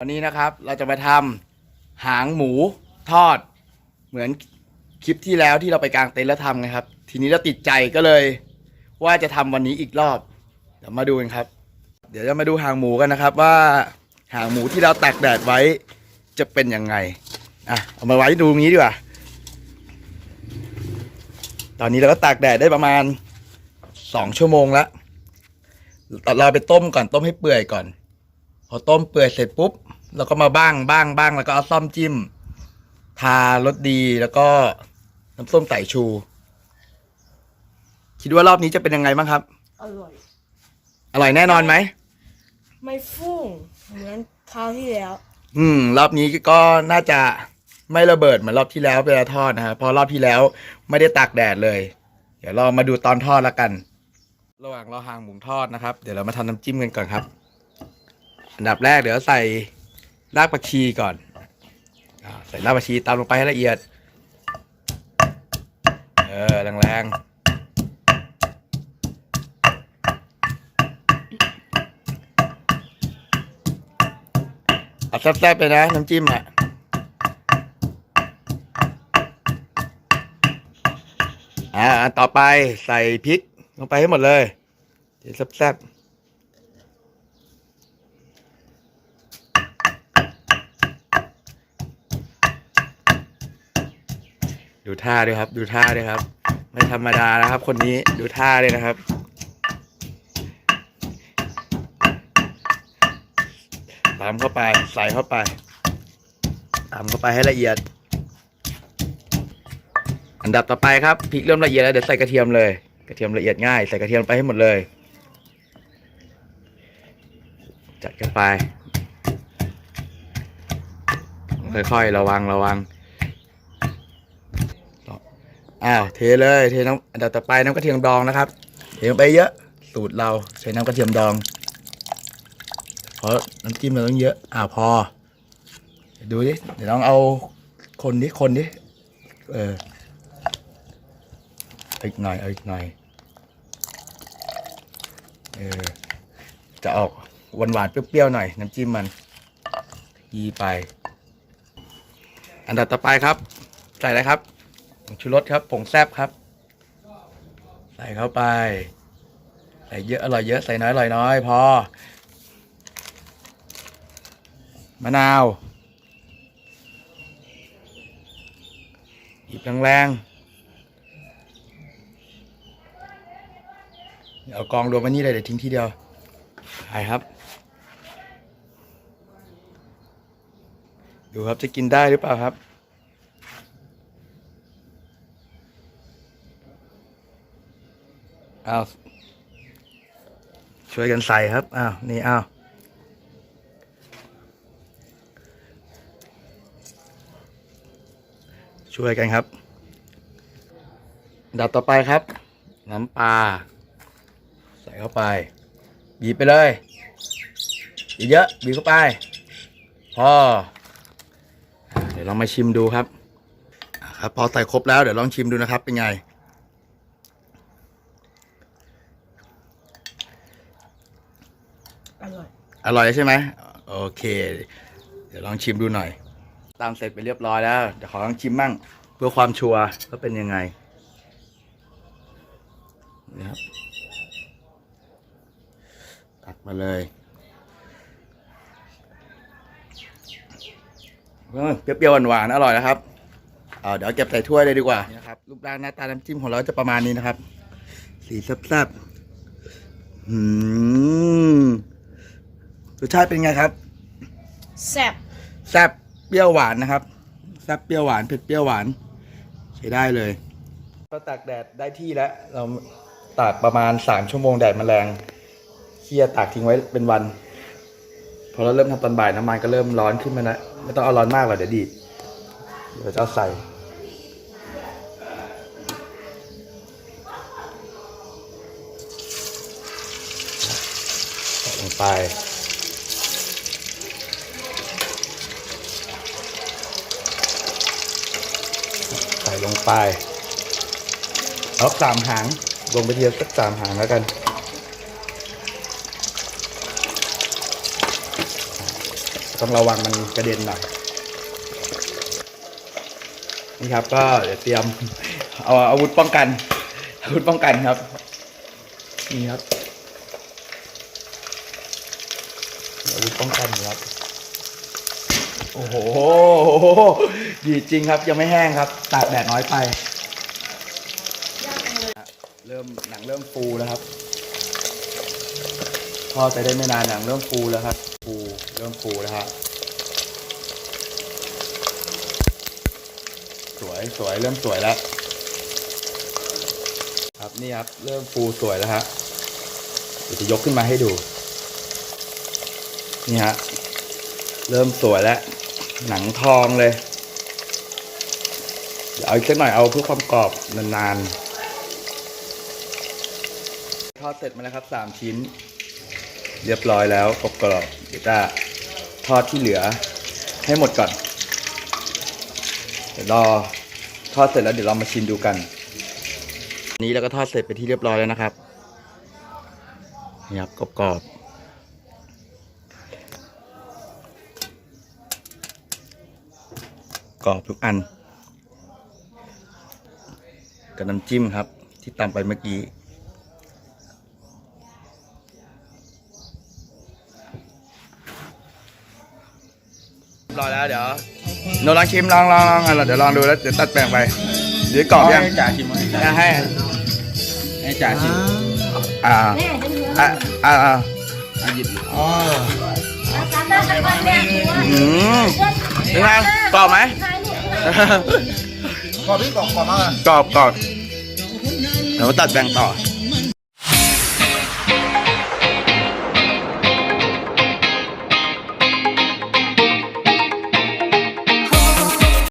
วันนี้นะครับเราจะมาทำหางหมูทอด เหมือนคลิปที่แล้วที่เราไปกางเต็นท์แล้วทำนะครับ ทีนี้เราติดใจก็เลย ว่าจะทำวันนี้อีกรอบเดี๋ยวมาดูกันครับ เดี๋ยวจะมาดูหางหมูกันนะครับ ว่าหางหมูที่เราตากแดดไว้จะเป็นยังไงอะเอามาไว้ดูงี้ดีกว่า ตอนนี้เราก็ตากแดดได้ประมาณสองชั่วโมงแล้วเราไปต้มก่อนต้มให้เปื่อยก่อน พอต้มเปื่อยเสร็จปุ๊บเราก็มาบ้างบ้างบ้างแล้วก็เอาซ่อมจิ้ม ทารสดีแล้วก็น้ำส้มสายชู คิดว่ารอบนี้จะเป็นยังไงบ้างครับ อร่อย อร่อยแน่นอนไหม ไม่ฟุ้งเหมือนคราวที่แล้ว อืม รอบนี้ก็น่าจะไม่ระเบิดเหมือนรอบที่แล้วเวลาทอดนะครับเพราะรอบที่แล้วไม่ได้ตากแดดเลย เดี๋ยวเรามาดูตอนทอดแล้วกัน ระหว่างเราหางหมูทอดนะครับ เดี๋ยวเรามาทำน้ำจิ้มกันก่อนครับ อันดับแรกเดี๋ยวใส่รากผักชีก่อนอใส่รากผักชีตามลงไปให้ละเอียด เออแรงๆเอาแซ่บๆไปนะ น้ำจิ้มอะอ่าต่อไปใส่พริกลงไปให้หมดเลยแซ่บๆ ดูท่าด้วยครับ ดูท่าด้วยครับ ไม่ธรรมดานะครับ คนนี้ดูท่าเลยนะครับ ตามเข้าไปใส่เข้าไป ตามเข้าไปให้ละเอียด อันดับต่อไปครับพริกเริ่มละเอียดแล้วเดี๋ยวใส่กระเทียมเลย กระเทียมละเอียดง่าย ใส่กระเทียมไปให้หมดเลย จัดกันไปค่อยๆระวังระวัง อ้าวเทเลยเทน้ำอันดับต่อไปน้ำกระเทียมดองนะครับเทลงไปเยอะสูตรเราใช้น้ำกระเทียมดองเพราะน้ำจิ้มเราต้องเยอะอ่าพอ ดูดิเดี๋ยวลองเอาคนดิคนดิเอออีกหน่อยอีกหน่อยเออจะออกหวานหวานๆเปรี้ยวๆหน่อยน้ำจิ้มมันยีไป อันดับต่อไปครับ ใส่อะไรครับ ชูรสครับ ผงแซบครับ ใส่เข้าไป ใส่เยอะอร่อยเยอะใส่น้อยอร่อยน้อย พอ มะนาวหยิบแรงๆเอากองรวมไว้นี่เลยเดี๋ยวทิ้งทีเดียวไปครับ ดูครับจะกินได้หรือเปล่าครับ อาช่วยกันใส่ครับอ้าวนี่อ้าวช่วยกันครับ ดับต่อไปครับ น้ำปลาใส่เข้าไป บีบไปเลยเยอะๆบีบเข้าไปพออเดี๋ยวลองมาชิมดูครับ ครับพอใส่ครบแล้วเดี๋ยวลองชิมดูนะครับเป็นไง อร่ อยอร่อยใช่ไหมโอเค เดี๋ยวลองชิมดูหน่อย ตามเสร็จไปเรียบร้อยแล้วเดี๋ยวขอลองชิมมั่งเพื่อความชัวร์ว่าเป็นยังไงนี่ครับตักมาเลยเออเปรี้ยวๆหวานๆอร่อยนะครับเอาเดี๋ยวเก็บใส่ถ้วยเลยดีกว่านี่นะครับรูปร่างหน้าตาน้ำจิ้มของเราจะประมาณนี้นะครับ สีแซ่บๆอืม รสชาติเป็นไงครับ แซ่บแซ่บเปรี้ยวหวานนะครับแซ่บเปรี้ยวหวานเผ็ดเปรี้ยวหวาน ใช้ได้เลยก็ตากแดดได้ที่แล้ว เราตากประมาณสามชั่วโมงแดดมันแรงเคลียร์ตากทิ้งไว้เป็นวัน พอเราเริ่มทำตอนบ่ายน้ำมันก็เริ่มร้อนขึ้นมาแล้วไม่ต้องเอาร้อนมากหรอกเดี๋ยวดีดเดี๋ยวจะเอาใส่ใส่ลงไป ลงไปเอาสามหางลงไปเทียบสักสามหางแล้วกันต้องระวังมันกระเด็นหน่อยนี่ครับก็เดี๋ยวเตรียมเอาอาวุธป้องกันอาวุธป้องกันครับนี่ครับอาวุธป้องกันครับโอ้โห ดีจริงครับ ยังไม่แห้งครับ ตากแดดน้อยไป เริ่มหนังเริ่มฟูแล้วครับทอดไปได้ไม่นานหนังเริ่มฟูแล้วครับ ฟูเริ่มฟูแล้วครับสวยสวยเริ่มสวยแล้ว ครับนี่ครับเริ่มฟูสวยแล้วฮะเดี๋ยวจะยกขึ้นมาให้ดู นี่ฮะเริ่มสวยแล้ว หนังทองเลย เอาอีกสักหน่อยเอาเพื่อความกรอบนานๆ ทอดเสร็จมาแล้วครับสามชิ้น เรียบร้อยแล้วกรอบกรอบๆเดี๋ยวจะทอดที่เหลือให้หมดก่อน เดี๋ยวรอทอดเสร็จแล้วเดี๋ยวเรามาชิมดูกัน นี้เราก็ทอดเสร็จไปที่เรียบร้อยแล้วนะครับนี่ครับกรอบกรอบๆกรอบทุกอัน กับน้ำจิ้มครับ ที่ตำไปเมื่อกี้ รอแล้วเดี๋ยวโนลองชิมลองลองลองอะเดี๋ยวลองดูแล้วเดี๋ยวตัดแปลงไป เดี๋ยวกรอบยังให้จ่าชิมให้จ่าจะให้ให้จ่าชิมอ่าอ่าอ่าอ่าอะหยิบอืมเป็นไงกรอบไหม กรอบพี่กรอบกรอบมากเลย กรอบกรอบเดี๋ยวตัดแบ่งต่อ